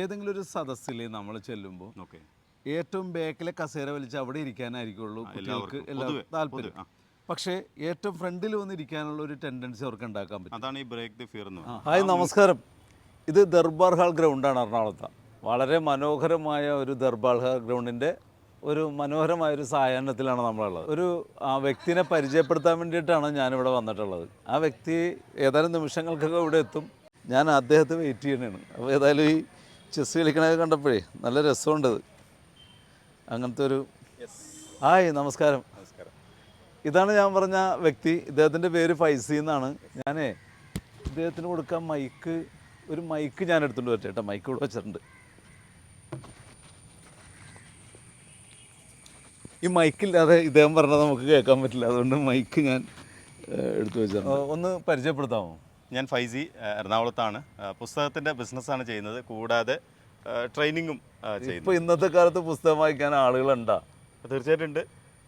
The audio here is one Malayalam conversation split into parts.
ഏതെങ്കിലും ഒരു സദസ്സിൽ നമ്മൾ ചെല്ലുമ്പോൾ ഓക്കെ. ഏറ്റവും ബാക്കിലെ കസേര വലിച്ച് അവിടെ ഇരിക്കാനായിരിക്കുള്ളൂ കുട്ടികൾക്ക് എല്ലാവർക്കും. താല്പര്യം. പക്ഷേ ഏറ്റവും ഫ്രണ്ടിൽ വന്നിരിക്കാനുള്ള ഒരു ടെൻഡൻസി അവർക്ക് ഉണ്ടാക്കാൻ പറ്റും. അതാണ് ഈ ബ്രേക്ക് ദി ഫിയർ എന്ന് പറയുന്നത്. ഹായ് നമസ്കാരം. ഇത് ദർബാർ ഹാൾ ഗ്രൗണ്ടാണ് എറണാകുളത്ത്. വളരെ മനോഹരമായ ഒരു ദർബാർ ഹാൾ ഗ്രൗണ്ടിന്റെ ഒരു മനോഹരമായ ഒരു സായാഹ്നത്തിലാണ് നമ്മളുള്ളത്. ഒരു ആ വ്യക്തിനെ പരിചയപ്പെടുത്താൻ വേണ്ടിയിട്ടാണ് ഞാനിവിടെ വന്നിട്ടുള്ളത്. ആ വ്യക്തി ഏതാനും നിമിഷങ്ങൾക്കൊക്കെ ഇവിടെ എത്തും. ഞാൻ അദ്ദേഹത്തെ വെയിറ്റ് ചെയ്യണതാണ് അപ്പോൾ ഏതായാലും ഈ ചെസ് കളിക്കണത് കണ്ടപ്പോഴേ നല്ല രസമുണ്ട് അങ്ങനത്തെ ഒരു ഹായ് നമസ്കാരം. നമസ്കാരം. ഇതാണ് ഞാൻ പറഞ്ഞ വ്യക്തി. ഇദ്ദേഹത്തിന്റെ പേര് ഫൈസി എന്നാണ്. ഞാനേ ഇദ്ദേഹത്തിന് കൊടുക്കാൻ മൈക്ക് ഒരു മൈക്ക് ഞാൻ എടുത്തുകൊണ്ട് വരട്ടെ മൈക്ക് ഇവിടെ വെച്ചിട്ടുണ്ട്. ഈ മൈക്കില്ലാതെ ഇദ്ദേഹം പറഞ്ഞത് നമുക്ക് കേൾക്കാൻ പറ്റില്ല. അതുകൊണ്ട് മൈക്ക് ഞാൻ എടുത്തു വെച്ചിട്ടുണ്ട്. ഒന്ന് പരിചയപ്പെടുത്താമോ? ഞാൻ ഫൈസി എറണാകുളത്താണ്. പുസ്തകത്തിന്റെ ബിസിനസ്സാണ് ചെയ്യുന്നത്. കൂടാതെ ട്രെയിനിങ്ങും ഇപ്പോൾ ഇന്നത്തെ കാലത്ത് പുസ്തകം വായിക്കാൻ ആളുകളുണ്ടോ? തീർച്ചയായിട്ടും ഉണ്ട്.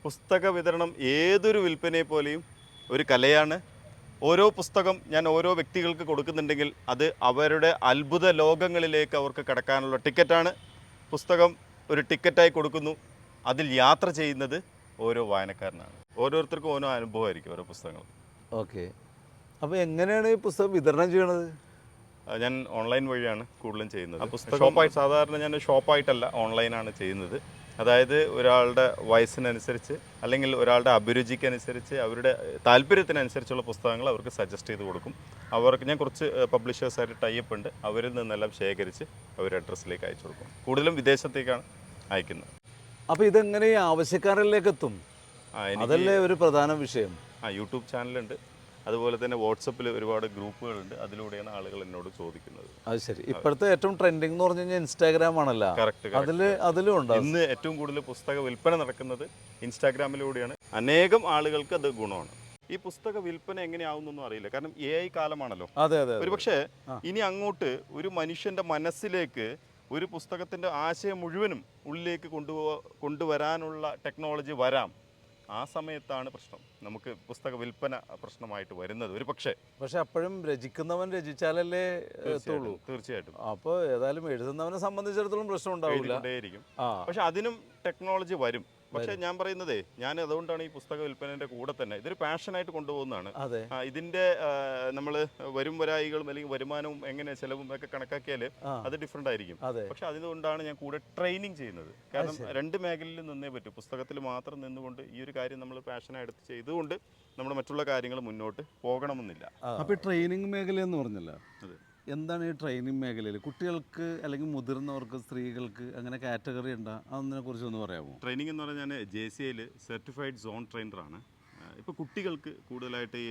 പുസ്തക വിതരണം ഏതൊരു വിൽപ്പനയെ പോലെയും ഒരു കലയാണ്. ഓരോ പുസ്തകം ഞാൻ ഓരോ വ്യക്തികൾക്ക് കൊടുക്കുന്നുണ്ടെങ്കിൽ അത് അവരുടെ അത്ഭുത ലോകങ്ങളിലേക്ക് അവർക്ക് കടക്കാനുള്ള ടിക്കറ്റാണ്. പുസ്തകം ഒരു ടിക്കറ്റായി കൊടുക്കുന്നു. അതിൽ യാത്ര ചെയ്യുന്നത് ഓരോ വായനക്കാരനാണ്. ഓരോരുത്തർക്കും ഓരോ അനുഭവമായിരിക്കും ഓരോ പുസ്തകങ്ങളും ഓക്കെ. അപ്പോൾ എങ്ങനെയാണ് ഈ പുസ്തകം വിതരണം ചെയ്യണത്? ഞാൻ ഓൺലൈൻ വഴിയാണ് കൂടുതലും ചെയ്യുന്നത്. ഷോപ്പായി സാധാരണ ഞാൻ ഷോപ്പായിട്ടല്ല ഓൺലൈനാണ് ചെയ്യുന്നത്. അതായത് ഒരാളുടെ വയസ്സിനനുസരിച്ച് അല്ലെങ്കിൽ ഒരാളുടെ അഭിരുചിക്കനുസരിച്ച് അവരുടെ താല്പര്യത്തിനനുസരിച്ചുള്ള പുസ്തകങ്ങൾ അവർക്ക് സജസ്റ്റ് ചെയ്ത് കൊടുക്കും. അവർക്ക് ഞാൻ കുറച്ച് പബ്ലിഷേഴ്സായിട്ട് ടൈപ്പ് ഉണ്ട്. അവരിൽ നിന്നെല്ലാം ശേഖരിച്ച് അവർ അഡ്രസ്സിലേക്ക് അയച്ചു കൊടുക്കും. കൂടുതലും വിദേശത്തേക്കാണ് അയക്കുന്നത്. അപ്പോൾ ഇതെങ്ങനെ ആവശ്യക്കാരിലേക്ക് എത്തും? അതല്ലേ ഒരു പ്രധാന വിഷയം. ആ യൂട്യൂബ് ചാനലുണ്ട്. അതുപോലെ തന്നെ വാട്സപ്പിൽ ഒരുപാട് ഗ്രൂപ്പുകളുണ്ട്. അതിലൂടെയാണ് ആളുകൾ എന്നോട് ചോദിക്കുന്നത്. അത് ശരി. ഇപ്പോഴത്തെ ഏറ്റവും ട്രെൻഡിങ് എന്ന് പറഞ്ഞു കഴിഞ്ഞാൽ ഇൻസ്റ്റാഗ്രാം ആണല്ലോ. കറക്റ്റ് അതിൽ അതിലും ഉണ്ട്? ഇന്ന് ഏറ്റവും കൂടുതൽ പുസ്തക വിൽപ്പന നടക്കുന്നത് ഇൻസ്റ്റാഗ്രാമിലൂടെയാണ് അനേകം ആളുകൾക്ക് അത് ഗുണമാണ്. ഈ പുസ്തക വിൽപ്പന എങ്ങനെയാവുന്നൊന്നും അറിയില്ല. കാരണം എ ഐ കാലമാണല്ലോ. അതെ അതെ അതെ. ഒരുപക്ഷെ ഇനി അങ്ങോട്ട് ഒരു മനുഷ്യന്റെ മനസ്സിലേക്ക് ഒരു പുസ്തകത്തിന്റെ ആശയം മുഴുവനും ഉള്ളിലേക്ക് കൊണ്ടുപോ കൊണ്ടുവരാനുള്ള ടെക്നോളജി വരാം. ആ സമയത്താണ് പ്രശ്നം. നമുക്ക് പുസ്തക വിൽപ്പന പ്രശ്നമായിട്ട് വരുന്നത്. ഒരു പക്ഷേ പക്ഷെ അപ്പോഴും രചിക്കുന്നവൻ രചിച്ചാലല്ലേ എത്തുള്ളൂ തീർച്ചയായിട്ടും അപ്പോൾ ഏതായാലും എഴുതുന്നവനെ സംബന്ധിച്ചിടത്തോളം പ്രശ്നം ഉണ്ടാവില്ല. പക്ഷെ അതിനും ടെക്നോളജി വരും. പക്ഷെ ഞാൻ പറയുന്നതേ ഞാൻ അതുകൊണ്ടാണ് ഈ പുസ്തക വിൽപ്പനയുടെ കൂടെ തന്നെ ഇതൊരു പാഷനായിട്ട് കൊണ്ടുപോകുന്നതാണ്. അതെ. ഇതിന്റെ നമ്മൾ വരും വരായികളും അല്ലെങ്കിൽ വരുമാനവും എങ്ങനെ ചെലവും ഒക്കെ കണക്കാക്കിയാൽ അത് ഡിഫറെന്റ് ആയിരിക്കും. പക്ഷെ അതുകൊണ്ടാണ് ഞാൻ കൂടെ ട്രെയിനിങ് ചെയ്യുന്നത്. കാരണം രണ്ട് മേഖലയിൽ നിന്നേ പറ്റും. പുസ്തകത്തിൽ മാത്രം നിന്നുകൊണ്ട് ഈ ഒരു കാര്യം നമ്മൾ പാഷനായിട്ട് എടുത്ത് ചെയ്തുകൊണ്ട് നമ്മൾ മറ്റുള്ള കാര്യങ്ങൾ മുന്നോട്ട് പോകണമെന്നില്ല. അപ്പോൾ ട്രെയിനിങ് മേഖല എന്ന് പറഞ്ഞല്ലോ. അതെ. എന്താണ് ഈ ട്രെയിനിങ് മേഖലയിൽ? കുട്ടികൾക്ക് അല്ലെങ്കിൽ മുതിർന്നവർക്ക് സ്ത്രീകൾക്ക് അങ്ങനെ കാറ്റഗറി ഉണ്ടോ? അതിനെ കുറിച്ച് ഒന്ന് പറയാമോ? ട്രെയിനിങ് എന്ന് പറഞ്ഞാൽ ഞാൻ ജെ സി ഐയിൽ സർട്ടിഫൈഡ് സോൺ ട്രെയിനറാണ് ഇപ്പോൾ കുട്ടികൾക്ക് കൂടുതലായിട്ട് ഈ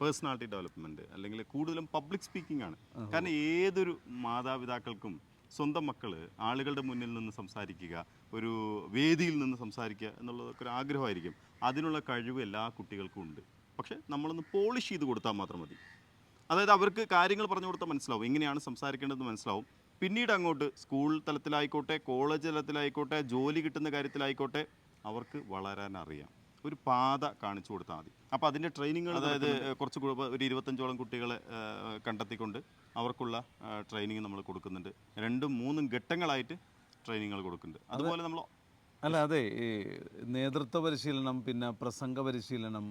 പേഴ്സണാലിറ്റി ഡെവലപ്മെന്റ് അല്ലെങ്കിൽ കൂടുതലും പബ്ലിക് സ്പീക്കിംഗ് ആണ്. കാരണം ഏതൊരു മാതാപിതാക്കൾക്കും സ്വന്തം മക്കൾ ആളുകളുടെ മുന്നിൽ നിന്ന് സംസാരിക്കുക ഒരു വേദിയിൽ നിന്ന് സംസാരിക്കുക എന്നുള്ളതൊക്കെ ഒരു ആഗ്രഹമായിരിക്കും. അതിനുള്ള കഴിവ് എല്ലാ കുട്ടികൾക്കും ഉണ്ട്. പക്ഷേ നമ്മളൊന്ന് പോളിഷ് ചെയ്ത് കൊടുത്താൽ മാത്രം മതി. അതായത് അവർക്ക് കാര്യങ്ങൾ പറഞ്ഞു കൊടുത്താൽ മനസ്സിലാവും. എങ്ങനെയാണ് സംസാരിക്കേണ്ടതെന്ന് മനസ്സിലാവും. പിന്നീട് അങ്ങോട്ട് സ്കൂൾ തലത്തിലായിക്കോട്ടെ കോളേജ് തലത്തിലായിക്കോട്ടെ ജോലി കിട്ടുന്ന കാര്യത്തിലായിക്കോട്ടെ അവർക്ക് വളരാൻ അറിയാം. ഒരു പാത കാണിച്ചു കൊടുത്താൽ മതി. അപ്പോൾ അതിന്റെ ട്രെയിനിങ്ങൾ അതായത് കുറച്ച് ഒരു ഇരുപത്തഞ്ചോളം കുട്ടികളെ കണ്ടെത്തിക്കൊണ്ട് അവർക്കുള്ള ട്രെയിനിങ് നമ്മൾ കൊടുക്കുന്നുണ്ട്. രണ്ടും മൂന്നും ഘട്ടങ്ങളായിട്ട് ട്രെയിനിങ്ങുകൾ കൊടുക്കുന്നുണ്ട്. അതുപോലെ നമ്മൾ അല്ല അതെ. ഈ നേതൃത്വ പരിശീലനം പിന്നെ പ്രസംഗ പരിശീലനം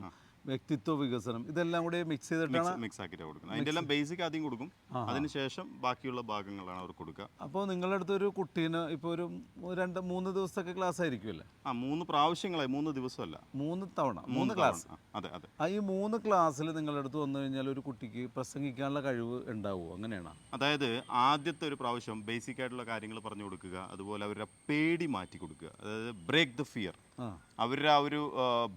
വ്യക്തിത്വ വികസനം. ഇതെല്ലാം കൂടി മിക്സ് ചെയ്തിട്ടാണ് മിക്സ് ആക്കിട്ട് കൊടുക്കുന്നത്. അതിന്റെ എല്ലാം ബേസിക് ആദ്യം കൊടുക്കും. അതിനുശേഷം ബാക്കിയുള്ള ഭാഗങ്ങളാണ് അവർ കൊടുക്കുക. അപ്പോൾ നിങ്ങളുടെ അടുത്ത് ഒരു കുട്ടീനെ ഇപ്പോൾ ഒരു രണ്ട് മൂന്ന് ദിവസത്തെ ക്ലാസ് ആയിരിക്കുമല്ലേ? ആ മൂന്ന് പ്രാവശ്യങ്ങളായി മൂന്ന് ദിവസമല്ല. മൂന്ന് തവണ മൂന്ന് ക്ലാസ് അതെ അതെ. ആ ഈ മൂന്ന് ക്ലാസ്സിൽ നിങ്ങളുടെ അടുത്ത് വന്നു കഴിഞ്ഞാൽ ഒരു കുട്ടിക്ക് പ്രസംഗിക്കാനുള്ള കഴിവ് ഉണ്ടാവുമോ? അങ്ങനെയാണ്? അതായത് ആദ്യത്തെ ഒരു പ്രാവശ്യം ബേസിക് ആയിട്ടുള്ള കാര്യങ്ങൾ പറഞ്ഞു കൊടുക്കുക അതുപോലെ അവരുടെ പേടി മാറ്റി കൊടുക്കുക. അതായത് ബ്രേക്ക് ദ ഫിയർ അവരുടെ ആ ഒരു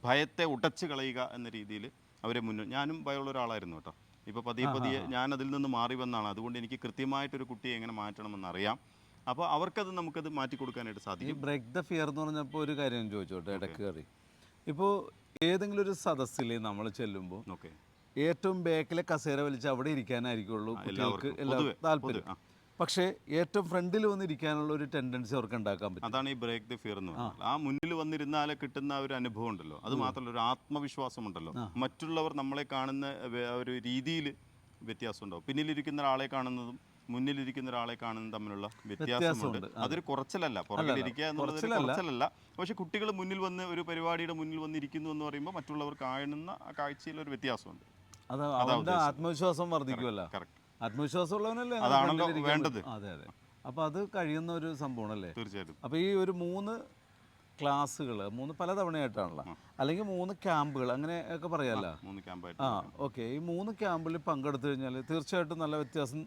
ഭയത്തെ ഉടച്ചു കളയുക എന്ന രീതിയിൽ അവരെ മുന്നോ ഞാനും ഭയമുള്ള ഒരാളായിരുന്നു കേട്ടോ. ഇപ്പോൾ പതിയെ പതിയെ ഞാൻ അതിൽ നിന്ന് മാറി വന്നാണ്. അതുകൊണ്ട് എനിക്ക് കൃത്യമായിട്ട് ഒരു കുട്ടിയെ എങ്ങനെ മാറ്റണമെന്ന് അറിയാം അപ്പോൾ അവർക്കത് നമുക്കത് മാറ്റി കൊടുക്കാനായിട്ട് സാധിക്കും. ബ്രേക്ക് ദ ഫിയർ എന്ന് പറഞ്ഞപ്പോൾ ഒരു കാര്യം ചോദിച്ചോട്ടെ ഇടയ്ക്ക് കയറി ഇപ്പോ ഏതെങ്കിലും ഒരു സദസ്സിൽ നമ്മൾ ചെല്ലുമ്പോൾ ഏറ്റവും ബേക്കിലെ കസേര വലിച്ച് അവിടെ ഇരിക്കാനായിരിക്കുള്ളൂ കുട്ടികൾക്ക് എല്ലാ താല്പര്യം. പക്ഷേ ഏറ്റവും ഫ്രണ്ടിൽ വന്നിരിക്കാനുള്ള ഒരു ടെൻഡൻസി അവർക്ക് ഉണ്ടാക്കാൻ പറ്റും. അതാണ് ഈ ബ്രേക്ക് ദി ഫിയർ എന്ന് പറയുന്നത് ആ മുന്നിൽ വന്നിരുന്നാലേ കിട്ടുന്ന ഒരു അനുഭവം ഉണ്ടല്ലോ. അത് മാത്രമല്ല ഒരു ആത്മവിശ്വാസം ഉണ്ടല്ലോ. മറ്റുള്ളവർ നമ്മളെ കാണുന്ന ഒരു രീതിയിൽ വ്യത്യാസം ഉണ്ടാവും. പിന്നിലിരിക്കുന്ന ഒരാളെ കാണുന്നതും മുന്നിലിരിക്കുന്ന ഒരാളെ കാണുന്നതും തമ്മിലുള്ള വ്യത്യാസമുണ്ട്. അതൊരു കുറച്ചിലല്ല. പുറകിലിരിക്കുക എന്നുള്ളത് കുറച്ചിലല്ല. കുറച്ചിലല്ല. പക്ഷെ കുട്ടികൾ മുന്നിൽ വന്ന് ഒരു പരിപാടിയുടെ മുന്നിൽ വന്നിരിക്കുന്നു എന്ന് പറയുമ്പോൾ മറ്റുള്ളവർ കാണുന്ന ആ കാഴ്ചയിൽ ഒരു വ്യത്യാസമുണ്ട്. അത് അവന്റെ ആത്മവിശ്വാസം വർദ്ധിക്കുമല്ലോ കറക്റ്റ് ആത്മവിശ്വാസമുള്ളവനല്ലേ? അതാണല്ലോ വേണ്ടത്. അതെ അതെ. അപ്പോൾ അത് കഴിയുന്ന ഒരു സംഭവമാണല്ലേ? തീർച്ചയായിട്ടും. അപ്പോൾ ഈ ഒരു മൂന്ന് ക്ലാസ്സുകൾ മൂന്ന് പല തവണയായിട്ടാണല്ലോ അല്ലെങ്കിൽ മൂന്ന് ക്യാമ്പുകൾ അങ്ങനെ ഒക്കെ പറയാമല്ലോ മൂന്ന് ക്യാമ്പായിട്ട് ആ ഓക്കെ. ഈ മൂന്ന് ക്യാമ്പിൽ പങ്കെടുത്തു കഴിഞ്ഞാൽ തീർച്ചയായിട്ടും നല്ല വ്യത്യാസം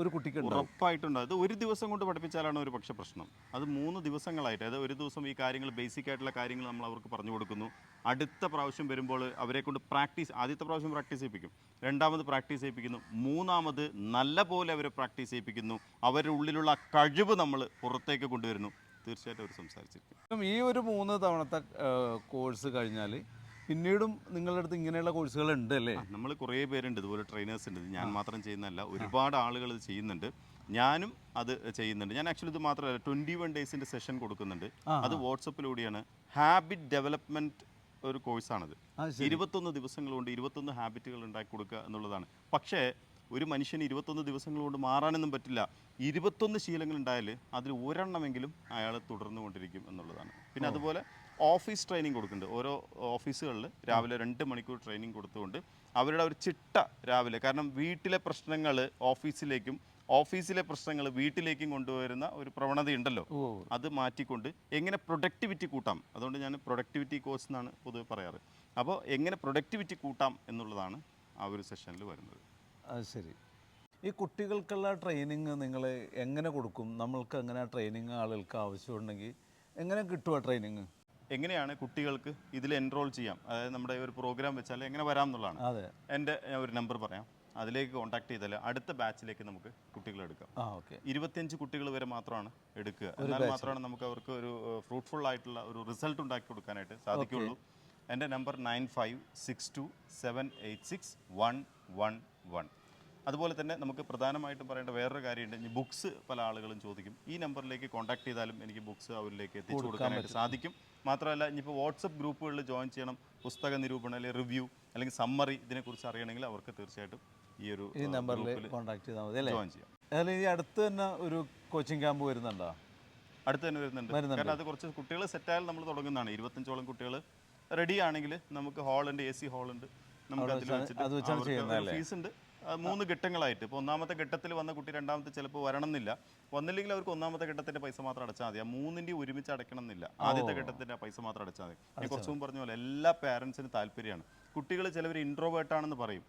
ഒരു കുട്ടിക്ക് ഉറപ്പായിട്ടുണ്ട് അത് ഒരു ദിവസം കൊണ്ട് പഠിപ്പിച്ചാലാണ് ഒരു പക്ഷേ പ്രശ്നം. അത് മൂന്ന് ദിവസങ്ങളായിട്ട് അതായത് ഒരു ദിവസം ഈ കാര്യങ്ങൾ ബേസിക് ആയിട്ടുള്ള കാര്യങ്ങൾ നമ്മൾ അവർക്ക് പറഞ്ഞു കൊടുക്കുന്നു. അടുത്ത പ്രാവശ്യം വരുമ്പോൾ അവരെ കൊണ്ട് പ്രാക്ടീസ് ആദ്യത്തെ പ്രാവശ്യം പ്രാക്ടീസ് ചെയ്യിപ്പിക്കും. രണ്ടാമത് പ്രാക്ടീസ് ചെയ്യിപ്പിക്കുന്നു. മൂന്നാമത് നല്ല പോലെ അവരെ പ്രാക്ടീസ് ചെയ്യിപ്പിക്കുന്നു. അവരുടെ ഉള്ളിലുള്ള കഴിവ് നമ്മൾ പുറത്തേക്ക് കൊണ്ടുവരുന്നു. തീർച്ചയായിട്ടും അവർ സംസാരിച്ചിരിക്കും. അപ്പം ഈ ഒരു മൂന്ന് തവണത്തെ കോഴ്സ് കഴിഞ്ഞാൽ പിന്നീടും നിങ്ങളുടെ അടുത്ത് ഇങ്ങനെയുള്ള കോഴ്സുകൾ ഉണ്ട് അല്ലേ നമ്മൾ കുറേ പേരുണ്ട് ഇതുപോലെ ട്രെയിനേഴ്സ് ഉണ്ട്. ഞാൻ മാത്രം ചെയ്യുന്നതല്ല ഒരുപാട് ആളുകൾ ഇത് ചെയ്യുന്നുണ്ട്. ഞാനും അത് ചെയ്യുന്നുണ്ട്. ഞാൻ ആക്ച്വലി ഇത് മാത്രമല്ല ട്വന്റി വൺ ഡേയ്സിന്റെ സെഷൻ കൊടുക്കുന്നുണ്ട്. അത് വാട്സപ്പിലൂടെയാണ്. ഹാബിറ്റ് ഡെവലപ്മെന്റ് ഒരു കോഴ്സാണത് ഇരുപത്തൊന്ന് ദിവസങ്ങൾ കൊണ്ട് ഇരുപത്തൊന്ന് ഹാബിറ്റുകൾ ഉണ്ടാക്കി കൊടുക്കുക എന്നുള്ളതാണ്. പക്ഷേ ഒരു മനുഷ്യന് ഇരുപത്തൊന്ന് ദിവസങ്ങൾ കൊണ്ട് മാറാനൊന്നും പറ്റില്ല. ഇരുപത്തൊന്ന് ശീലങ്ങൾ ഉണ്ടായാൽ അതിൽ ഒരെണ്ണമെങ്കിലും അയാൾ തുടർന്നു കൊണ്ടിരിക്കും എന്നുള്ളതാണ്. പിന്നെ അതുപോലെ ഓഫീസ് ട്രെയിനിങ് കൊടുക്കുന്നുണ്ട്. ഓരോ ഓഫീസുകളിൽ രാവിലെ രണ്ട് മണിക്കൂർ ട്രെയിനിങ് കൊടുത്തുകൊണ്ട് അവരുടെ ഒരു ചിട്ട രാവിലെ കാരണം വീട്ടിലെ പ്രശ്നങ്ങൾ ഓഫീസിലേക്കും ഓഫീസിലെ പ്രശ്നങ്ങൾ വീട്ടിലേക്കും കൊണ്ടുവരുന്ന ഒരു പ്രവണതയുണ്ടല്ലോ. ഉണ്ടല്ലോ അത് മാറ്റിക്കൊണ്ട് എങ്ങനെ പ്രൊഡക്ടിവിറ്റി കൂട്ടാം? അതുകൊണ്ട് ഞാൻ പ്രൊഡക്ടിവിറ്റി കോഴ്സ് എന്നാണ് പൊതുവെ പറയാറ്. അപ്പോൾ എങ്ങനെ പ്രൊഡക്ടിവിറ്റി കൂട്ടാം എന്നുള്ളതാണ് ആ ഒരു സെഷനിൽ വരുന്നത്. അത് ശരി. ഈ കുട്ടികൾക്കുള്ള ട്രെയിനിങ് നിങ്ങൾ എങ്ങനെ കൊടുക്കും? നമ്മൾക്ക് അങ്ങനെ ട്രെയിനിങ് ആളുകൾക്ക് ആവശ്യമുണ്ടെങ്കിൽ എങ്ങനെ കിട്ടുക ട്രെയിനിങ് എങ്ങനെയാണ് കുട്ടികൾക്ക് ഇതിൽ എൻറോൾ ചെയ്യാം? അതായത് നമ്മുടെ ഒരു പ്രോഗ്രാം വെച്ചാൽ എങ്ങനെ വരാം എന്നുള്ളതാണ്. അതെ. എന്റെ ഞാൻ ഒരു നമ്പർ പറയാം. അതിലേക്ക് കോൺടാക്ട് ചെയ്താൽ അടുത്ത ബാച്ചിലേക്ക് നമുക്ക് കുട്ടികളെ എടുക്കാം. ഇരുപത്തിയഞ്ച് കുട്ടികൾ വരെ മാത്രമാണ് എടുക്കുക. എന്നാൽ മാത്രമാണ് നമുക്ക് അവർക്ക് ഒരു ഫ്രൂട്ട്ഫുൾ ആയിട്ടുള്ള ഒരു റിസൾട്ട് ഉണ്ടാക്കി കൊടുക്കാനായിട്ട് സാധിക്കുള്ളൂ എന്റെ number nine five six two seven eight six one one one. അതുപോലെ തന്നെ നമുക്ക് പ്രധാനമായിട്ടും പറയേണ്ട വേറൊരു കാര്യമുണ്ട്. ഇനി ബുക്സ് പല ആളുകളും ചോദിക്കും. ഈ നമ്പറിലേക്ക് കോൺടാക്ട് ചെയ്താലും എനിക്ക് ബുക്സ് അവരിലേക്ക് എത്തിച്ചു കൊടുക്കാനായിട്ട് സാധിക്കും. മാത്രമല്ല ഇനിയിപ്പോൾ വാട്സപ്പ് ഗ്രൂപ്പുകളിൽ ജോയിൻ ചെയ്യണം. പുസ്തക നിരൂപണം അല്ലെങ്കിൽ റിവ്യൂ അല്ലെങ്കിൽ സമ്മറി ഇതിനെക്കുറിച്ച് അറിയണമെങ്കിൽ അവർക്ക് തീർച്ചയായിട്ടും ഈ ഒരു ഈ നമ്പറിൽ കോൺടാക്ട് ചെയ്താൽ മതി അല്ലേ? ജോയിൻ ചെയ്യാം. അതിൽ ഈ അടുത്ത് തന്നെ ഒരു കോച്ചിങ് ക്യാമ്പ് വരുന്നുണ്ടോ? അടുത്ത് തന്നെ വരുന്നുണ്ട്. കാരണം അത് കുറച്ച് കുട്ടികൾ സെറ്റായാലും നമ്മൾ തുടങ്ങുന്നതാണ്. ഇരുപത്തഞ്ചോളം കുട്ടികൾ റെഡി ആണെങ്കിൽ നമുക്ക് ഹാളുണ്ട് എ സി ഹാളുണ്ട് നമുക്ക് അതിൽ അത് വെച്ചാണ് ഫീസ് ഉണ്ട്. മൂന്ന് ഘട്ടങ്ങളായിട്ട്. ഇപ്പോൾ ഒന്നാമത്തെ ഘട്ടത്തിൽ വന്ന കുട്ടി രണ്ടാമത്തെ ചിലപ്പോൾ വരണം എന്നില്ല വന്നില്ലെങ്കിൽ അവർക്ക് ഒന്നാമത്തെ ഘട്ടത്തിന്റെ പൈസ മാത്രം അടച്ചാൽ മതി. ആ മൂന്നിന്റെ ഒരുമിച്ച് അടയ്ക്കണം എന്നില്ല ആദ്യത്തെ ഘട്ടത്തിന്റെ പൈസ മാത്രം അടച്ചാൽ മതി. ഞാൻ കുറച്ചും മുമ്പ് പറഞ്ഞ പോലെ എല്ലാ പാരൻസിനും താല്പര്യമാണ്. കുട്ടികൾ ചിലവർ ഇൻട്രോവേർട്ട് ആണെന്ന് പറയും.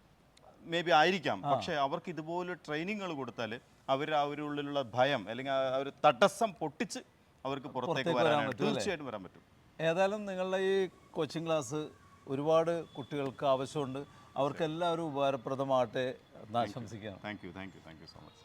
മേ ബി ആയിരിക്കാം. പക്ഷേ അവർക്ക് ഇതുപോലെ ട്രെയിനിങ്ങുകൾ കൊടുത്താൽ അവർ അവരുള്ളിലുള്ള ഭയം അല്ലെങ്കിൽ ആ ഒരു തടസ്സം പൊട്ടിച്ച് അവർക്ക് പുറത്തേക്ക് വരാൻ തീർച്ചയായിട്ടും വരാൻ പറ്റും. ഏതായാലും നിങ്ങളുടെ ഈ കോച്ചിങ് ക്ലാസ് ഒരുപാട് കുട്ടികൾക്ക് ആവശ്യമുണ്ട്. അവർക്കെല്ലാവരും ഉപകാരപ്രദമാകട്ടെ എന്ന് ആശംസിക്കുകയാണ്. Thank you thank you thank you so much